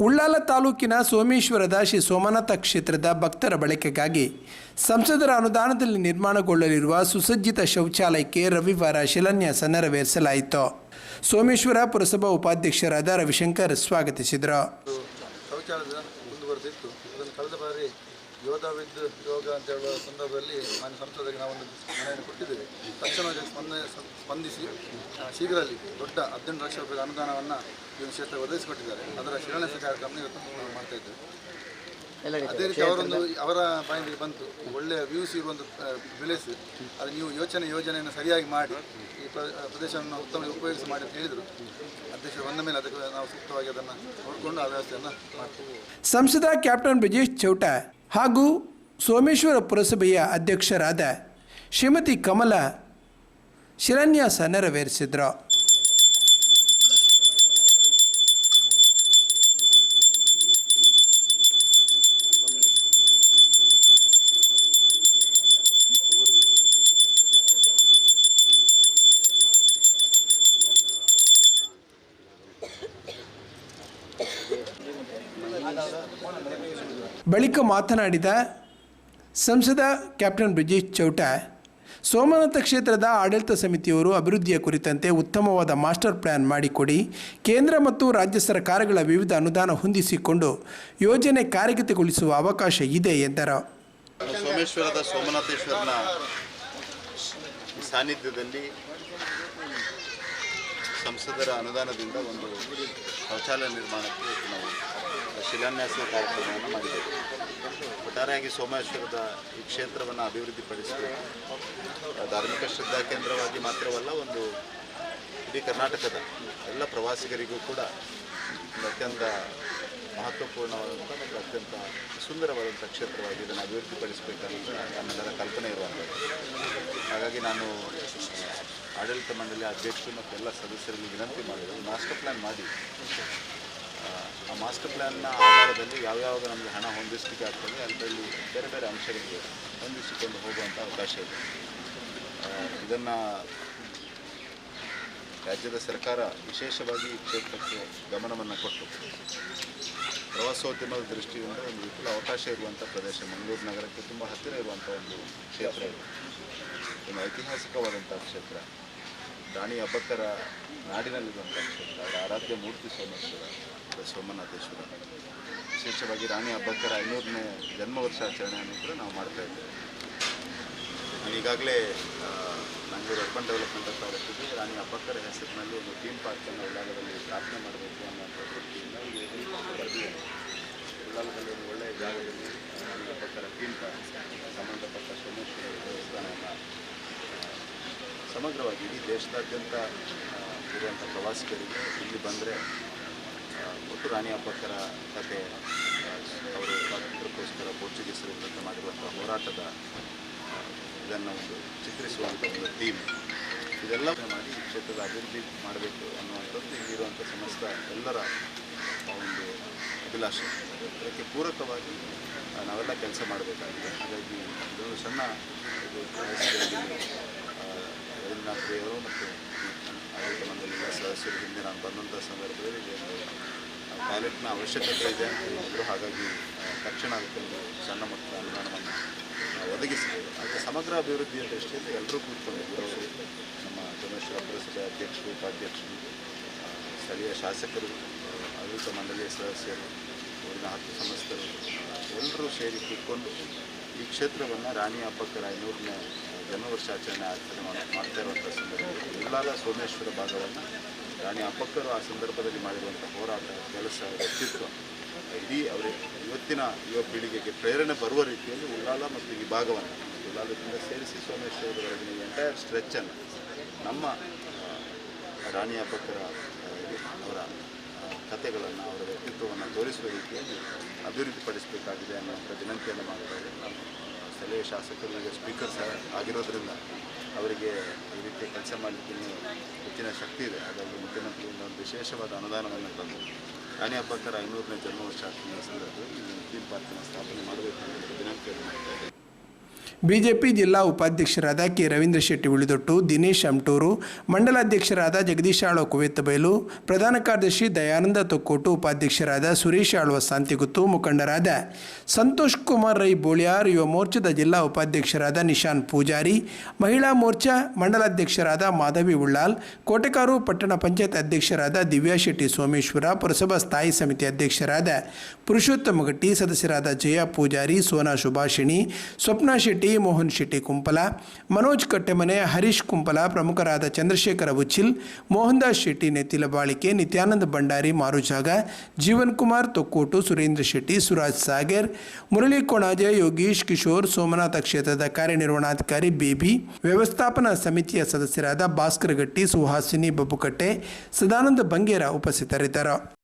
ಉಳ್ಳಾಲ ತಾಲೂಕಿನ ಸೋಮೇಶ್ವರದ ಶ್ರೀ ಸೋಮನಾಥ ಕ್ಷೇತ್ರದ ಭಕ್ತರ ಬಳಕೆಗಾಗಿ ಸಂಸದರ ಅನುದಾನದಲ್ಲಿ ನಿರ್ಮಾಣಗೊಳ್ಳಲಿರುವ ಸುಸಜ್ಜಿತ ಶೌಚಾಲಯಕ್ಕೆ ರವಿವಾರ ಶಿಲಾನ್ಯಾಸ ನೆರವೇರಿಸಲಾಯಿತು. ಸೋಮೇಶ್ವರ ಪುರಸಭಾ ಉಪಾಧ್ಯಕ್ಷರಾದ ರವಿಶಂಕರ್ ಸ್ವಾಗತಿಸಿದರು ಇದು ಶೌಚಾಲಯದ ಮುಂದುವರೆದಿತ್ತು ಅದನ್ನು ಕಳೆದ ಬಾರಿ ಯೋಧ ವಿದ್ ಯೋಗ ಅಂತ ಹೇಳುವ ಸಂದರ್ಭದಲ್ಲಿ ಮಾನ್ಯ ಸಂಸದರಿಗೆ ನಾವೊಂದು ಮನೆಯನ್ನು ಕೊಟ್ಟಿದ್ದೇವೆ. ತಕ್ಷಣವಾಗಿ ಸ್ಪಂದನೆ ಸ್ಪಂದಿಸಿ ಶೀಘ್ರದಲ್ಲಿ ದೊಡ್ಡ ಹದಿನೆಂಟು ಲಕ್ಷ ರೂಪಾಯಿ ಅನುದಾನವನ್ನು ಈ ಒಂದು ಕ್ಷೇತ್ರ ಒದಗಿಸಿಕೊಟ್ಟಿದ್ದಾರೆ. ಅದರ ಶಿಲಾನ್ಯಾಸ ಕಾರ್ಯಕ್ರಮ ಇವತ್ತು ನಾವು ಮಾಡ್ತಾ ಇದ್ದೇವೆ. ಅದೇ ರೀತಿ ಅವರೊಂದು ಅವರ ಬಾಯಿಗೆ ಬಂತು. ಒಳ್ಳೆಯ ವ್ಯೂಸ್ ಇರುವಂಥ ಪ್ಲೇಸ್ ಅದು ನೀವು ಯೋಚನೆ ಯೋಜನೆಯನ್ನು ಸರಿಯಾಗಿ ಮಾಡಿ ಈ ಪ್ರ- ಪ್ರದೇಶವನ್ನು ಉತ್ತಮ ಉಪಯೋಗಿಸಿ ಮಾಡಿ ಅಂತ ಹೇಳಿದರು. ಅಧ್ಯಕ್ಷರು ಬಂದ ಮೇಲೆ ಅದಕ್ಕೆ ನಾವು ಸೂಕ್ತವಾಗಿ ಅದನ್ನು ನೋಡಿಕೊಂಡು ಆ ವ್ಯವಸ್ಥೆಯನ್ನು ಮಾಡ್ತೀವಿ. ಸಂಸದ ಕ್ಯಾಪ್ಟನ್ ಬ್ರಿಜೇಶ್ ಚೌಟ ಹಾಗೂ ಸೋಮೇಶ್ವರ ಪುರಸಭೆಯ ಅಧ್ಯಕ್ಷರಾದ ಶ್ರೀಮತಿ ಕಮಲ ಶಿಲಾನ್ಯಾಸ ನೆರವೇರಿಸಿದರು. ಬಳಿಕ ಮಾತನಾಡಿದ ಸಂಸದ ಕ್ಯಾಪ್ಟನ್ ಬ್ರಿಜೇಶ್ ಚೌಟ, ಸೋಮನಾಥ ಕ್ಷೇತ್ರದ ಆಡಳಿತ ಸಮಿತಿಯವರು ಅಭಿವೃದ್ಧಿಯ ಕುರಿತಂತೆ ಉತ್ತಮವಾದ ಮಾಸ್ಟರ್ ಪ್ಲ್ಯಾನ್ ಮಾಡಿಕೊಡಿ, ಕೇಂದ್ರ ಮತ್ತು ರಾಜ್ಯ ಸರ್ಕಾರಗಳ ವಿವಿಧ ಅನುದಾನ ಹೊಂದಿಸಿಕೊಂಡು ಯೋಜನೆ ಕಾರ್ಯಗತಗೊಳಿಸುವ ಅವಕಾಶ ಇದೆ ಎಂದರು. ಸೋಮೇಶ್ವರದ ಸೋಮನಾಥೇಶ್ವರನ ಸಾನ್ನಿಧ್ಯದಲ್ಲಿ ಸಂಸದರ ಅನುದಾನದಿಂದ ಒಂದು ಶೌಚಾಲಯ ನಿರ್ಮಾಣಕ್ಕೆ ನಾವು ಶಿಲಾನ್ಯಾಸ ಕಾರ್ಯಕ್ರಮವನ್ನು ಮಾಡಿದ್ದೇವೆ. ಒಟ್ಟಾರೆಯಾಗಿ ಸೋಮೇಶ್ವರದ ಈ ಕ್ಷೇತ್ರವನ್ನು ಅಭಿವೃದ್ಧಿಪಡಿಸಬೇಕು. ಧಾರ್ಮಿಕ ಶ್ರದ್ಧಾ ಕೇಂದ್ರವಾಗಿ ಮಾತ್ರವಲ್ಲ, ಒಂದು ಇಡೀ ಕರ್ನಾಟಕದ ಎಲ್ಲ ಪ್ರವಾಸಿಗರಿಗೂ ಕೂಡ ಅತ್ಯಂತ ಮಹತ್ವಪೂರ್ಣವಾದಂಥ ಮತ್ತು ಅತ್ಯಂತ ಸುಂದರವಾದಂಥ ಕ್ಷೇತ್ರವಾಗಿ ಇದನ್ನು ಅಭಿವೃದ್ಧಿಪಡಿಸಬೇಕಂತ ನನ್ನೆಲ್ಲರ ಕಲ್ಪನೆ ಇರುವಂಥದ್ದು. ಹಾಗಾಗಿ ನಾನು ಆಡಳಿತ ಮಂಡಳಿ ಅಧ್ಯಕ್ಷರು ಮತ್ತು ಎಲ್ಲ ಸದಸ್ಯರಲ್ಲಿ ವಿನಂತಿ ಮಾಡಿದೆ. ಮಾಸ್ಟರ್ ಪ್ಲ್ಯಾನ್ ಮಾಡಿ. ಆ, ಮಾಸ್ಟರ್ ಪ್ಲ್ಯಾನ್ನ ಆಧಾರದಲ್ಲಿ ಯಾವ್ಯಾವ ನಮಗೆ ಹಣ ಹೊಂದಿಸಲಿಕ್ಕೆ ಆಗ್ತದೆ ಅದರಲ್ಲಿ ಬೇರೆ ಬೇರೆ ಅಂಶಗಳಿಗೆ ಹೊಂದಿಸಿಕೊಂಡು ಹೋಗುವಂಥ ಅವಕಾಶ ಇದೆ. ಇದನ್ನು ರಾಜ್ಯದ ಸರ್ಕಾರ ವಿಶೇಷವಾಗಿ ಈ ಕ್ಷೇತ್ರಕ್ಕೆ ಗಮನವನ್ನು ಕೊಟ್ಟು ಪ್ರವಾಸೋದ್ಯಮದ ದೃಷ್ಟಿಯಿಂದ ಒಂದು ವಿಪುಲ ಅವಕಾಶ ಇರುವಂಥ ಪ್ರದೇಶ. ಮಂಗಳೂರು ನಗರಕ್ಕೆ ತುಂಬ ಹತ್ತಿರ ಇರುವಂಥ ಒಂದು ಕ್ಷೇತ್ರ ಇದೆ. ಒಂದು ಐತಿಹಾಸಿಕವಾದಂಥ ಕ್ಷೇತ್ರ. ರಾಣಿ ಅಬ್ಬಕ್ಕರ ನಾಡಿನಲ್ಲಿರುವಂಥ ಕ್ಷೇತ್ರ. ಅವರ ಆರಾಧ್ಯ ಮೂರ್ತಿ ಸೋಮೇಶ್ವರ. ಸೋಮನಾಥೇಶ್ವರ. ವಿಶೇಷವಾಗಿ ರಾಣಿ ಅಬ್ಬಕ್ಕರ ಐನೂರನೇ ಜನ್ಮ ವರ್ಷಾಚರಣೆಯನ್ನು ಕೂಡ ನಾವು ಮಾಡ್ತಾ ಇದ್ದೇವೆ. ಈಗಾಗಲೇ ಮಂಗಳೂರು ಅರ್ಬನ್ ಡೆವಲಪ್ಮೆಂಟ್ ಅಥಾರಿಟಿಗೆ ರಾಣಿ ಅಬ್ಬಕ್ಕರ ಹೆಸರಿನಲ್ಲಿ ಒಂದು ಥೀಮ್ ಪಾರ್ಕನ್ನು ಉಳ್ಳಾಲದಲ್ಲಿ ಸ್ಥಾಪನೆ ಮಾಡಬೇಕು ಅನ್ನೋಂಥ ದೃಷ್ಟಿಯಿಂದ ಈ ವರದಿಯನ್ನು ಉಳ್ಳಾಲದಲ್ಲಿ ಒಂದು ಒಳ್ಳೆಯ ಜಾಗದಲ್ಲಿ ರಾಣಿ ಹಬ್ಬಕ್ಕರ ಥೀಮ್ ಪಾರ್ಕ್ ಸಂಬಂಧಪಟ್ಟ ಸೋಮೇಶ್ವರ ದೇವಸ್ಥಾನವನ್ನು ಸಮಗ್ರವಾಗಿ ಇಡೀ ದೇಶದಾದ್ಯಂತ ಇರುವಂಥ ಪ್ರವಾಸಿಗರಿಗೆ ಇಲ್ಲಿ ಬಂದರೆ ಒಟ್ಟು ರಾಣಿ ಅಬ್ಬಕ್ಕರ ಕತೆ, ಅವರು ಸ್ವಾತಂತ್ರ್ಯಕ್ಕೋಸ್ಕರ ಪೋರ್ಚುಗೀಸರ ವಿರುದ್ಧ ಮಾಡಿರುವಂಥ ಹೋರಾಟದ ಇದನ್ನು ಒಂದು ಚಿತ್ರಿಸುವಂಥ ಒಂದು ಥೀಮ್. ಇದೆಲ್ಲ ಮಾಡಿ ಈ ಕ್ಷೇತ್ರದ ಅಭಿವೃದ್ಧಿ ಮಾಡಬೇಕು ಅನ್ನುವಂಥದ್ದು ಇಲ್ಲಿರುವಂಥ ಸಮಸ್ತ ಎಲ್ಲರ ಒಂದು ಅಭಿಲಾಷೆ. ಅದಕ್ಕೆ ಪೂರಕವಾಗಿ ನಾವೆಲ್ಲ ಕೆಲಸ ಮಾಡಬೇಕಾಗಿದೆ. ಹಾಗಾಗಿ ಇದೊಂದು ಸಣ್ಣ ರವೀಂದ್ರನಾಥ್ ಅವರು ಮತ್ತು ಆಡಳಿತ ಮಂಡಳಿಯ ಸದಸ್ಯರು ಹಿಂದೆ ನಾನು ಬಂದಂಥ ಸಂದರ್ಭದಲ್ಲಿ ಟಾಯ್ಲೆಟ್ನ ಅವಶ್ಯಕತೆ ಇದೆ ಅಂತ ಹೇಳಿದ್ರು. ಹಾಗಾಗಿ ತಕ್ಷಣ ಅದಕ್ಕೊಂದು ಸಣ್ಣ ಮಟ್ಟದ ಅನುದಾನವನ್ನು ಒದಗಿಸಬೇಕು ಹಾಗೆ ಸಮಗ್ರ ಅಭಿವೃದ್ಧಿಯ ದೃಷ್ಟಿಯಿಂದ ಎಲ್ಲರೂ ಕೂತ್ಕೊಂಡು ಗುರವರು ನಮ್ಮ ಚಂದ್ರಶ್ವರ ಪುರಸಭೆ ಅಧ್ಯಕ್ಷರು, ಉಪಾಧ್ಯಕ್ಷರು ಸ್ಥಳೀಯ ಶಾಸಕರು ಆಡಳಿತ ಮಂಡಳಿಯ ಸದಸ್ಯರು ಊರಿನ ಹತ್ತು ಸಂಸ್ಥರು ಎಲ್ಲರೂ ಸೇರಿ ಕೂತ್ಕೊಂಡು ಈ ಕ್ಷೇತ್ರವನ್ನು ರಾಣಿ ಹಬ್ಬಕ್ಕರ ಐನೂರನೇ ಜನ್ಮವರ್ಷಾಚರಣೆ ಆಚರಣೆ ಮಾಡ್- ಮಾಡ್ತಾ ಇರುವಂಥ ಸಂದರ್ಭದಲ್ಲಿ ಉಳ್ಳಾಲ ಸೋಮೇಶ್ವರ ಭಾಗವನ್ನು ರಾಣಿ ಅಪ್ಪಕ್ಕರು ಆ ಸಂದರ್ಭದಲ್ಲಿ ಮಾಡಿರುವಂಥ ಹೋರಾಟ, ಕೆಲಸ, ವ್ಯಕ್ತಿತ್ವ, ಇಡೀ ಅವರ ಇವತ್ತಿನ ಯುವ ಪೀಳಿಗೆಗೆ ಪ್ರೇರಣೆ ಬರುವ ರೀತಿಯಲ್ಲಿ ಉಳ್ಳಾಲ ಮತ್ತು ಈ ಭಾಗವನ್ನು ಉಳ್ಳಾಲದಿಂದ ಸೇರಿಸಿ ಸೋಮೇಶ್ವರವರೆಗಿನ ಎಂಟೈರ್ ಸ್ಟ್ರೆಚ್ಚನ್ನು ನಮ್ಮ ರಾಣಿ ಅಬ್ಬಕ್ಕರ ಅವರ ಕಥೆಗಳನ್ನು, ಅವರ ವ್ಯಕ್ತಿತ್ವವನ್ನು ತೋರಿಸುವ ರೀತಿಯಲ್ಲಿ ಅಭಿವೃದ್ಧಿಪಡಿಸಬೇಕಾಗಿದೆ ಅನ್ನುವಂಥ ವಿನಂತಿಯನ್ನು ಮಾಡ್ತಾ ಇದ್ದೇನೆ. ಶಾಸಕರು ಈಗ ಸ್ಪೀಕರ್ ಸಹ ಆಗಿರೋದ್ರಿಂದ ಅವರಿಗೆ ಈ ರೀತಿಯ ಕೆಲಸ ಮಾಡಲಿಕ್ಕೆ ಹೆಚ್ಚಿನ ಶಕ್ತಿ ಇದೆ. ಹಾಗಾಗಿ ಮುಖ್ಯಮಂತ್ರಿಯಿಂದ ಒಂದು ವಿಶೇಷವಾದ ಅನುದಾನವನ್ನು ತಂದು ರಾಣಿ ಹಬ್ಬಕ್ಕರ ಐನೂರನೇ ಜನ್ಮ ವರ್ಷಾಚರಣೆಯ ಸಂದರ್ಭದಲ್ಲಿ ಈ ಥೀಮ್ ಪಾರ್ಕನ್ನು ಸ್ಥಾಪನೆ ಮಾಡಬೇಕು ಅನ್ನೋದು ವಿನಂತಿಯನ್ನು ಮಾಡ್ತಾ ಇದ್ದೇನೆ ಬಿಜೆಪಿ ಜಿಲ್ಲಾ ಉಪಾಧ್ಯಕ್ಷರಾದ ಕೆ ರವೀಂದ್ರ ಶೆಟ್ಟಿ ಉಳಿದೊಟ್ಟು ದಿನೇಶ್ ಅಮ್ಟೂರು ಮಂಡಲಾಧ್ಯಕ್ಷರಾದ ಜಗದೀಶ್ ಆಳ್ವ ಕುವೆತ್ತಬೈಲು ಪ್ರಧಾನ ಕಾರ್ಯದರ್ಶಿ ದಯಾನಂದ ತೊಕ್ಕೋಟು, ಉಪಾಧ್ಯಕ್ಷರಾದ ಸುರೇಶ್ ಆಳ್ವ ಸಾಂತಿಗುತ್ತು ಮುಖಂಡರಾದ ಸಂತೋಷ್ ಕುಮಾರ್ ರೈ ಬೋಳಿಯಾರ್, ಯುವ ಮೋರ್ಚಾದ ಜಿಲ್ಲಾ ಉಪಾಧ್ಯಕ್ಷರಾದ ನಿಶಾನ್ ಪೂಜಾರಿ, ಮಹಿಳಾ ಮೋರ್ಚಾ ಮಂಡಲಾಧ್ಯಕ್ಷರಾದ ಮಾಧವಿ ಉಳ್ಳಾಲ್, ಕೋಟೆಕಾರು ಪಟ್ಟಣ ಪಂಚಾಯತ್ ಅಧ್ಯಕ್ಷರಾದ ದಿವ್ಯಾ ಶೆಟ್ಟಿ ಸೋಮೇಶ್ವರ, ಪುರಸಭಾ ಸ್ಥಾಯಿ ಸಮಿತಿ ಅಧ್ಯಕ್ಷರಾದ ಪುರುಷೋತ್ತಮ ಗಟ್ಟಿ, ಸದಸ್ಯರಾದ ಜಯಾ ಪೂಜಾರಿ, ಸೋನಾ ಸುಭಾಷಿಣಿ ಸ್ವಪ್ನಾ ಶೆಟ್ಟಿ ಮೋಹನ್ ಶೆಟ್ಟಿ ಕುಂಪಲ, ಮನೋಜ್ ಕಟ್ಟೆಮನೆ, ಹರೀಶ್ ಕುಂಪಲ, ಪ್ರಮುಖರಾದ ಚಂದ್ರಶೇಖರ ಉಚ್ಚಿಲ್ ಮೋಹನ್ ದಾಸ್ ಶೆಟ್ಟಿ, ನೆತ್ತಿಲ ಬಾಳಿಕೆ, ನಿತ್ಯಾನಂದ ಭಂಡಾರಿ, ಮಾರುಜಾಗ, ಜೀವನ್ ಕುಮಾರ್ ತೊಕ್ಕೋಟು, ಸುರೇಂದ್ರ ಶೆಟ್ಟಿ, ಸುರಾಜ್ ಸಾಗರ್, ಮುರಳಿ ಕೊಣಾಜೆ, ಯೋಗೀಶ್ ಕಿಶೋರ್, ಸೋಮನಾಥ ಕ್ಷೇತ್ರದ ಕಾರ್ಯನಿರ್ವಹಣಾಧಿಕಾರಿ ಬೇಬಿ, ವ್ಯವಸ್ಥಾಪನಾ ಸಮಿತಿಯ ಸದಸ್ಯರಾದ ಭಾಸ್ಕರ್ ಗಟ್ಟಿ, ಸುಹಾಸಿನಿ ಬಬ್ಬುಕಟ್ಟೆ ಸದಾನಂದ ಬಂಗೇರ ಉಪಸ್ಥಿತರಿದ್ದರು.